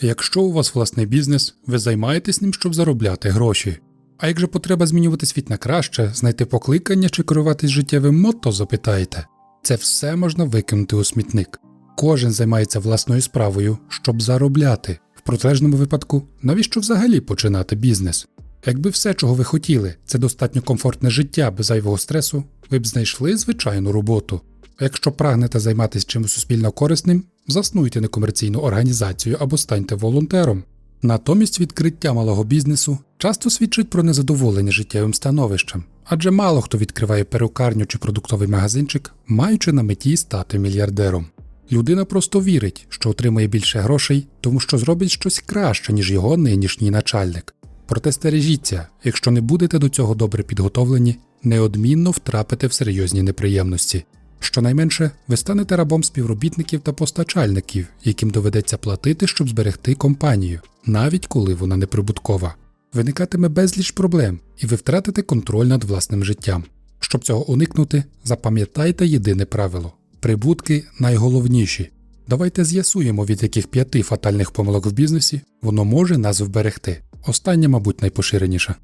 Якщо у вас власний бізнес, ви займаєтесь ним, щоб заробляти гроші. А як же потреба змінювати світ на краще, знайти покликання чи керуватись життєвим мотто, запитаєте? Це все можна викинути у смітник. Кожен займається власною справою, щоб заробляти. В протилежному випадку, навіщо взагалі починати бізнес? Якби все, чого ви хотіли, це достатньо комфортне життя без зайвого стресу, ви б знайшли звичайну роботу. Якщо прагнете займатися чимось суспільно корисним, заснуйте некомерційну організацію або станьте волонтером. Натомість відкриття малого бізнесу часто свідчить про незадоволення життєвим становищем, адже мало хто відкриває перукарню чи продуктовий магазинчик, маючи на меті стати мільярдером. Людина просто вірить, що отримає більше грошей, тому що зробить щось краще, ніж його нинішній начальник. Проте стережіться, якщо не будете до цього добре підготовлені, неодмінно втрапите в серйозні неприємності. Щонайменше ви станете рабом співробітників та постачальників, яким доведеться платити, щоб зберегти компанію, навіть коли вона неприбуткова. Виникатиме безліч проблем, і ви втратите контроль над власним життям. Щоб цього уникнути, запам'ятайте єдине правило: прибутки найголовніші. Давайте з'ясуємо, від яких п'яти фатальних помилок в бізнесі воно може нас вберегти. Остання, мабуть, найпоширеніша.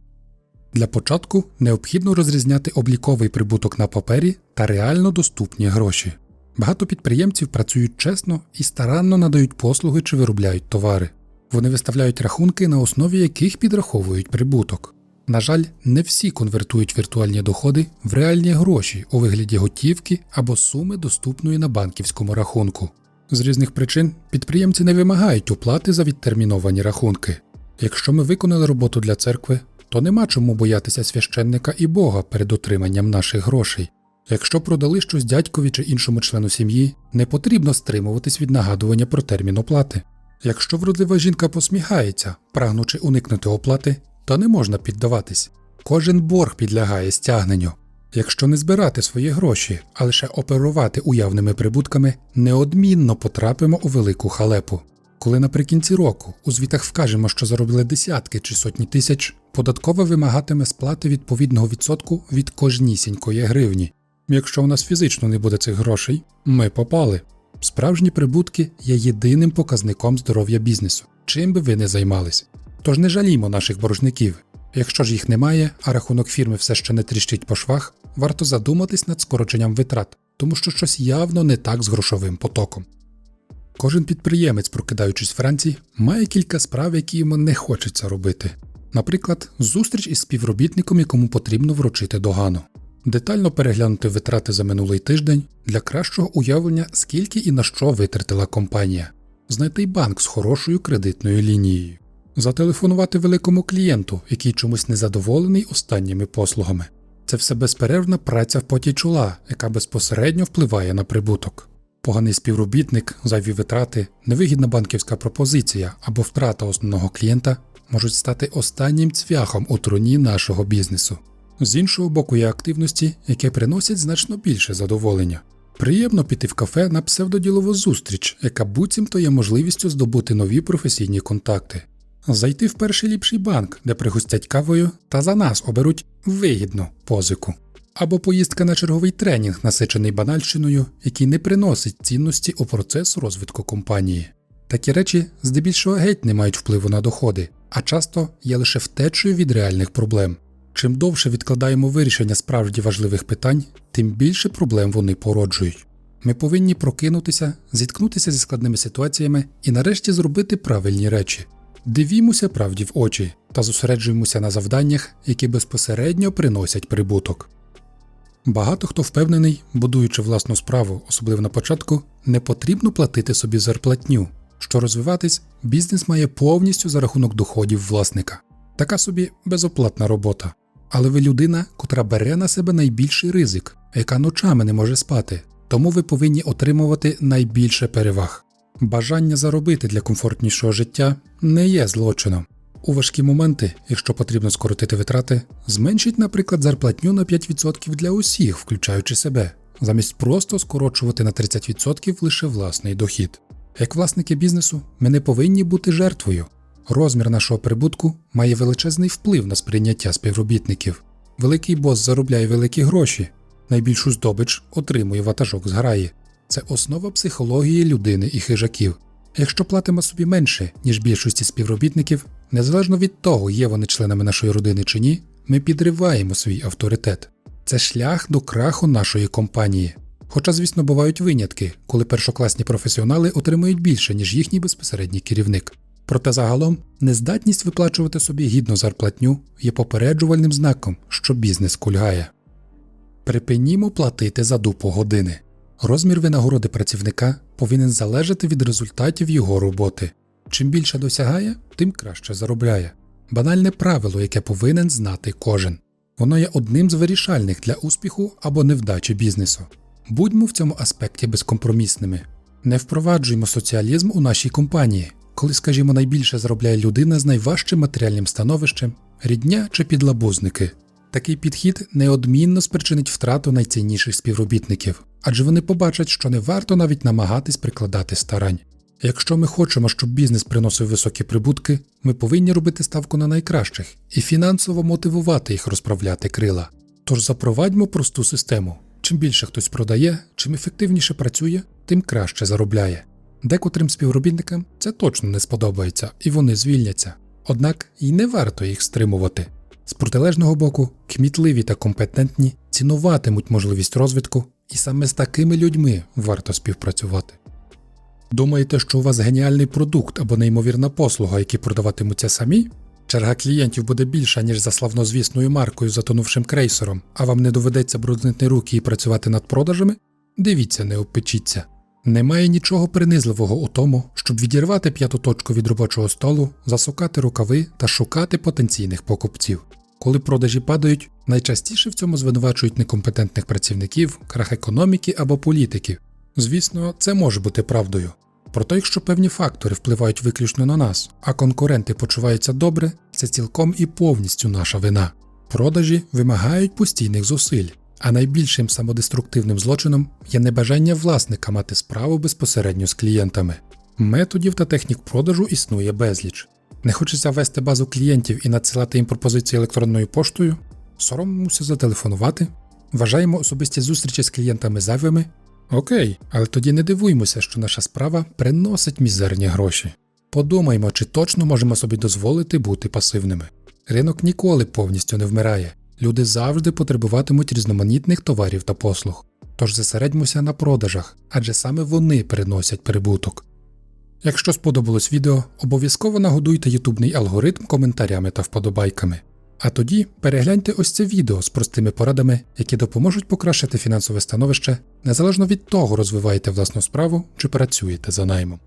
Для початку необхідно розрізняти обліковий прибуток на папері та реально доступні гроші. Багато підприємців працюють чесно і старанно надають послуги чи виробляють товари. Вони виставляють рахунки, на основі яких підраховують прибуток. На жаль, не всі конвертують віртуальні доходи в реальні гроші у вигляді готівки або суми, доступної на банківському рахунку. З різних причин підприємці не вимагають оплати за відтерміновані рахунки. Якщо ми виконали роботу для церкви, то нема чому боятися священника і Бога перед отриманням наших грошей. Якщо продали щось дядькові чи іншому члену сім'ї, не потрібно стримуватись від нагадування про термін оплати. Якщо вродлива жінка посміхається, прагнучи уникнути оплати, то не можна піддаватись. Кожен борг підлягає стягненню. Якщо не збирати свої гроші, а лише оперувати уявними прибутками, неодмінно потрапимо у велику халепу. Коли наприкінці року у звітах вкажемо, що заробили десятки чи сотні тисяч, податкова вимагатиме сплати відповідного відсотку від кожнісінької гривні. Якщо у нас фізично не буде цих грошей, ми попали. Справжні прибутки є єдиним показником здоров'я бізнесу, чим би ви не займались. Тож не жалімо наших боржників. Якщо ж їх немає, а рахунок фірми все ще не тріщить по швах, варто задуматись над скороченням витрат, тому що щось явно не так з грошовим потоком. Кожен підприємець, прокидаючись вранці, має кілька справ, які йому не хочеться робити. Наприклад, зустріч із співробітником, якому потрібно вручити догану, детально переглянути витрати за минулий тиждень для кращого уявлення, скільки і на що витратила компанія, знайти банк з хорошою кредитною лінією, зателефонувати великому клієнту, який чомусь незадоволений останніми послугами. Це все безперервна праця в поті чола, яка безпосередньо впливає на прибуток. Поганий співробітник, зайві витрати, невигідна банківська пропозиція або втрата основного клієнта можуть стати останнім цвяхом у труні нашого бізнесу. З іншого боку, є активності, які приносять значно більше задоволення. Приємно піти в кафе на псевдоділову зустріч, яка буцімто є можливістю здобути нові професійні контакти, зайти в перший ліпший банк, де пригостять кавою, та за нас оберуть вигідну позику. Або поїздка на черговий тренінг, насичений банальщиною, який не приносить цінності у процес розвитку компанії. Такі речі здебільшого геть не мають впливу на доходи, а часто є лише втечею від реальних проблем. Чим довше відкладаємо вирішення справді важливих питань, тим більше проблем вони породжують. Ми повинні прокинутися, зіткнутися зі складними ситуаціями і нарешті зробити правильні речі. Дивімося правді в очі та зосереджуємося на завданнях, які безпосередньо приносять прибуток. Багато хто впевнений, будуючи власну справу, особливо на початку, не потрібно платити собі зарплатню, що розвиватись бізнес має повністю за рахунок доходів власника. Така собі безоплатна робота. Але ви людина, котра бере на себе найбільший ризик, яка ночами не може спати, тому ви повинні отримувати найбільше переваг. Бажання заробити для комфортнішого життя не є злочином. У важкі моменти, якщо потрібно скоротити витрати, зменшіть, наприклад, зарплатню на 5% для усіх, включаючи себе, замість просто скорочувати на 30% лише власний дохід. Як власники бізнесу, ми не повинні бути жертвою. Розмір нашого прибутку має величезний вплив на сприйняття співробітників. Великий бос заробляє великі гроші, найбільшу здобич отримує ватажок з граї. Це основа психології людини і хижаків. Якщо платимо собі менше, ніж більшості співробітників, незалежно від того, є вони членами нашої родини чи ні, ми підриваємо свій авторитет. Це шлях до краху нашої компанії. Хоча, звісно, бувають винятки, коли першокласні професіонали отримують більше, ніж їхній безпосередній керівник. Проте загалом нездатність виплачувати собі гідну зарплатню є попереджувальним знаком, що бізнес кульгає. Припинімо платити за дупу години. Розмір винагороди працівника повинен залежати від результатів його роботи. Чим більше досягає, тим краще заробляє. Банальне правило, яке повинен знати кожен. Воно є одним з вирішальних для успіху або невдачі бізнесу. Будьмо в цьому аспекті безкомпромісними. Не впроваджуємо соціалізм у нашій компанії, коли, скажімо, найбільше заробляє людина з найважчим матеріальним становищем, рідня чи підлабузники. Такий підхід неодмінно спричинить втрату найцінніших співробітників, адже вони побачать, що не варто навіть намагатись прикладати старань. Якщо ми хочемо, щоб бізнес приносив високі прибутки, ми повинні робити ставку на найкращих і фінансово мотивувати їх розправляти крила. Тож запровадьмо просту систему. Чим більше хтось продає, чим ефективніше працює, тим краще заробляє. Декотрим співробітникам це точно не сподобається, і вони звільняться. Однак і не варто їх стримувати. З протилежного боку, кмітливі та компетентні цінуватимуть можливість розвитку, і саме з такими людьми варто співпрацювати. Думаєте, що у вас геніальний продукт або неймовірна послуга, які продаватимуться самі? Черга клієнтів буде більша, ніж за славнозвісною маркою затонувшим крейсером, а вам не доведеться бруднити руки і працювати над продажами? Дивіться, не обпечіться. Немає нічого принизливого у тому, щоб відірвати п'яту точку від робочого столу, засукати рукави та шукати потенційних покупців. Коли продажі падають, найчастіше в цьому звинувачують некомпетентних працівників, крах економіки або політиків. Звісно, це може бути правдою. Проте, якщо певні фактори впливають виключно на нас, а конкуренти почуваються добре, це цілком і повністю наша вина. Продажі вимагають постійних зусиль, а найбільшим самодеструктивним злочином є небажання власника мати справу безпосередньо з клієнтами. Методів та технік продажу існує безліч. Не хочеться вести базу клієнтів і надсилати їм пропозиції електронною поштою, соромимося зателефонувати, вважаємо особисті зустрічі з клієнтами зайвими. Окей, але тоді не дивуймося, що наша справа приносить мізерні гроші. Подумаймо, чи точно можемо собі дозволити бути пасивними. Ринок ніколи повністю не вмирає. Люди завжди потребуватимуть різноманітних товарів та послуг. Тож зосередьмося на продажах, адже саме вони приносять прибуток. Якщо сподобалось відео, обов'язково нагодуйте ютубний алгоритм коментарями та вподобайками. А тоді перегляньте ось це відео з простими порадами, які допоможуть покращити фінансове становище, незалежно від того, розвиваєте власну справу чи працюєте за наймом.